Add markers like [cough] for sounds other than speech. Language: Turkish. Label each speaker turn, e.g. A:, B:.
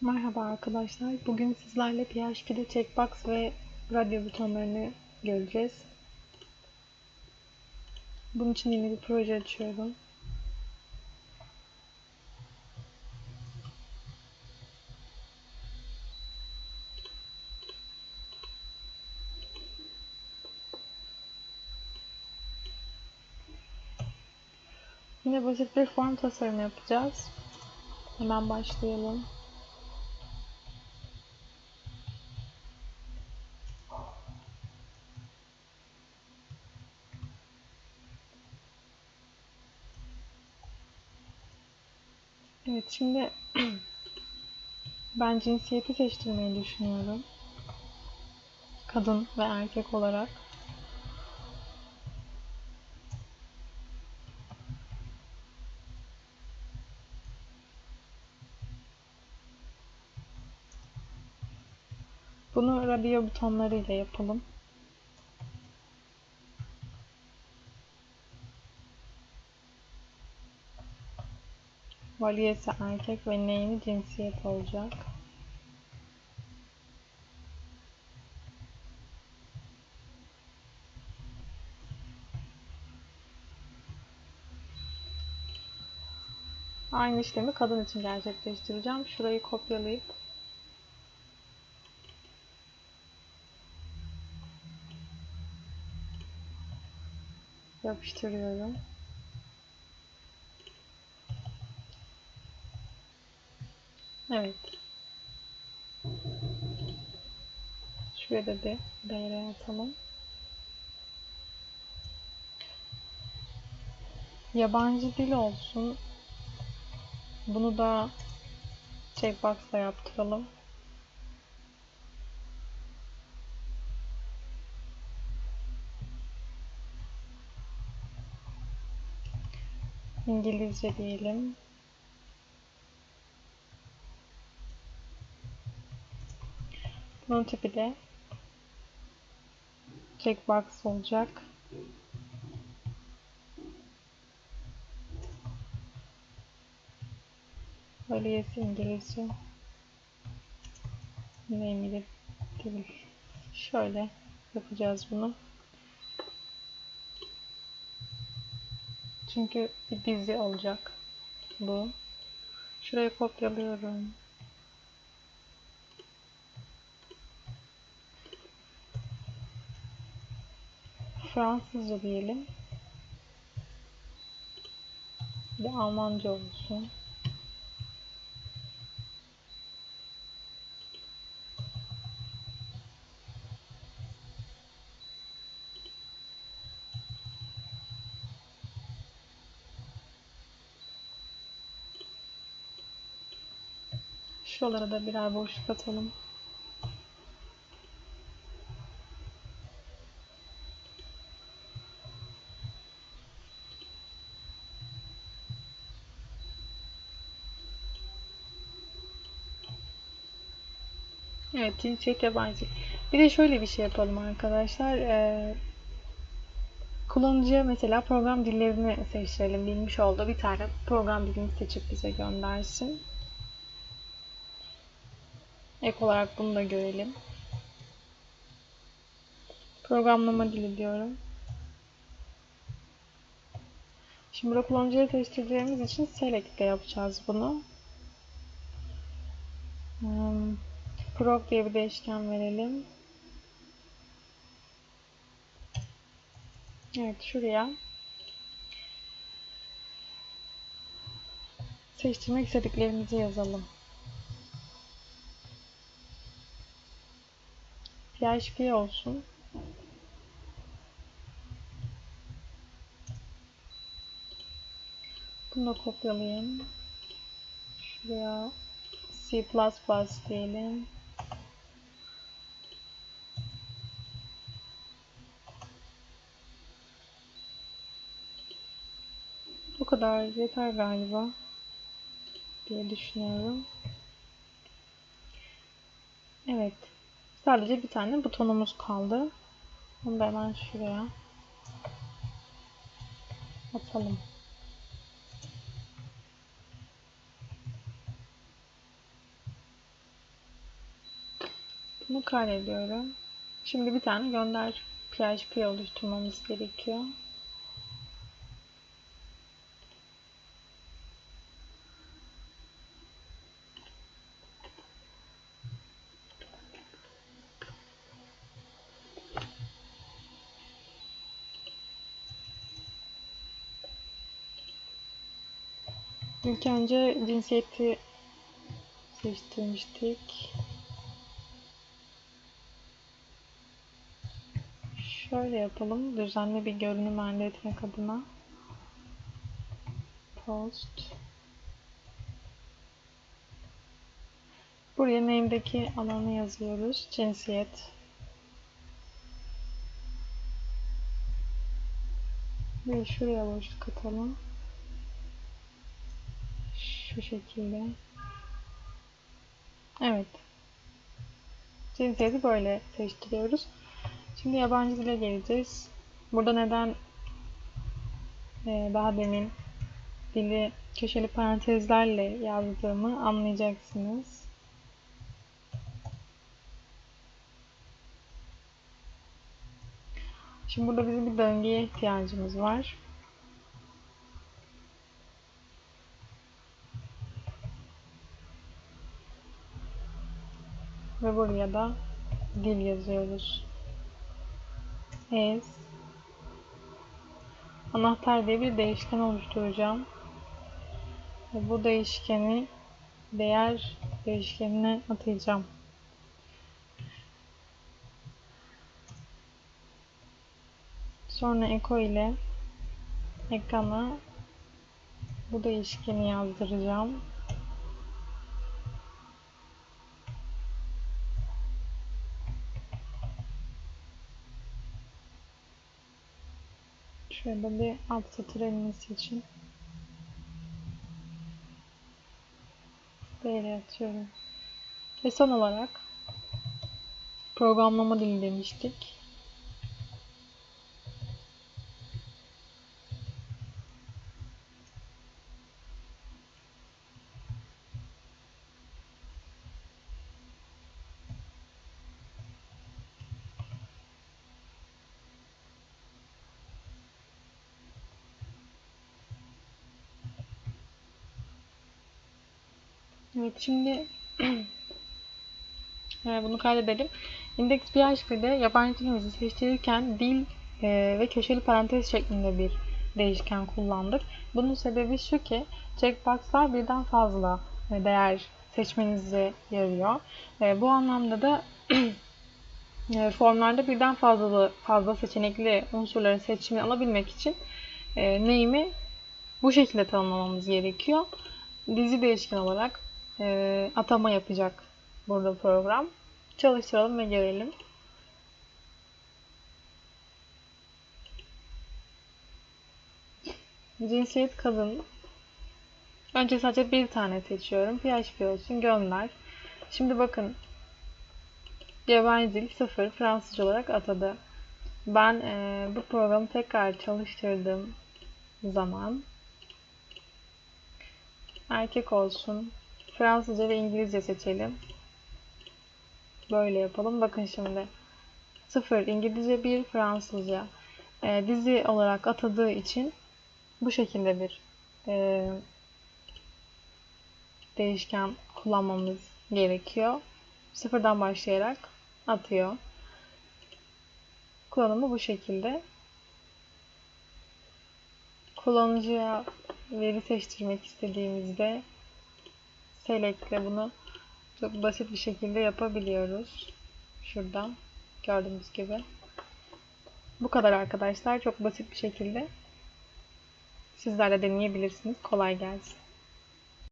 A: Merhaba arkadaşlar. Bugün sizlerle PHP'de checkbox ve radyo butonlarını göreceğiz. Bunun için yeni bir proje açıyorum. Yine basit bir form tasarımı yapacağız. Hemen başlayalım. Evet şimdi [clears throat] ben cinsiyeti seçtirmeyi düşünüyorum. Kadın ve erkek olarak. Bunu radyo butonları ile yapalım. Valiyesi erkek ve name'i cinsiyet olacak. Aynı işlemi kadın için gerçekleştireceğim. Şurayı kopyalayıp yapıştırıyorum. Evet. Şuraya da bir daire atalım. Yabancı dil olsun. Bunu da checkbox'la yaptıralım. İngilizce diyelim. Bunun tipi de checkbox olacak. Valiyesi İngilizce. Name'i değil. Şöyle yapacağız bunu. Çünkü bir dizi olacak bu. Şuraya kopyalıyorum. Fransızca diyelim. Bir de Almanca olsun. Şuralara da birer boşluk atalım. Evet, cinsiyet yabancı. Bir de şöyle bir şey yapalım arkadaşlar. Ee, kullanıcıya mesela program dillerini seçtirelim. Bilmiş olduğu bir tane program dilini seçip bize göndersin. Ek olarak bunu da görelim. Programlama dili diyorum. Şimdi burada kullanıcıya seçtireceğimiz için select yapacağız bunu. Prog diye bir değişken verelim. Evet şuraya seçtirmek istediklerimizi yazalım. PHP olsun. Bunu da kopyalayayım. Şuraya C++ diyelim. Kadar yeter galiba diye düşünüyorum. Evet. Sadece bir tane butonumuz kaldı. Bunu da hemen şuraya atalım. Bunu kaydediyorum. Şimdi bir tane gönder PHP oluşturmamız gerekiyor. İlk önce cinsiyeti seçtirmiştik. Şöyle yapalım. Düzenli bir görünüm elde etmek adına. Post. Buraya name'deki alanı yazıyoruz. Cinsiyet. Ve şuraya boşluk atalım. Şu şekilde. Evet. Cinsiyeti böyle seçtiriyoruz. Şimdi yabancı dile geleceğiz. Burada neden e, daha demin dili köşeli parantezlerle yazdığımı anlayacaksınız. Şimdi burada bizim bir döngüye ihtiyacımız var. Ve buraya da dil yazıyoruz. As anahtar diye bir değişken oluşturacağım. Ve bu değişkeni değer değişkenine atayacağım. Sonra eko ile ekrana bu değişkeni yazdıracağım. Şöyle bir alt satır elmesi için böyle atıyorum. Ve son olarak programlama dili demiştik. Evet şimdi [clears throat] bunu kaydedelim. Index PHP'de yabancı dilimizi seçtirirken dil e, ve köşeli parantez şeklinde bir değişken kullandık. Bunun sebebi şu ki checkboxlar birden fazla e, değer seçmenize yarıyor. E, bu anlamda da [clears throat] formlarda birden fazla fazla seçenekli unsurların seçimini alabilmek için name'i bu şekilde tanımlamamız gerekiyor. Dizi değişken olarak e, atama yapacak burada program. Çalıştıralım ve görelim. Cinsiyet kadın. Önce sadece bir tane seçiyorum. PHP olsun gönder. Şimdi bakın yabancı dil 0 Fransızca olarak atadı. Ben e, bu programı tekrar çalıştırdığım zaman erkek olsun Fransızca ve İngilizce seçelim. Böyle yapalım. Bakın şimdi. 0 İngilizce 1 Fransızca. E, dizi olarak atadığı için bu şekilde bir e, değişken kullanmamız gerekiyor. Sıfırdan başlayarak atıyor. Kullanımı bu şekilde. Kullanıcıya veri seçtirmek istediğimizde Select'le bunu çok basit bir şekilde yapabiliyoruz. Şuradan gördüğünüz gibi. Bu kadar arkadaşlar. Çok basit bir şekilde sizler de deneyebilirsiniz. Kolay gelsin.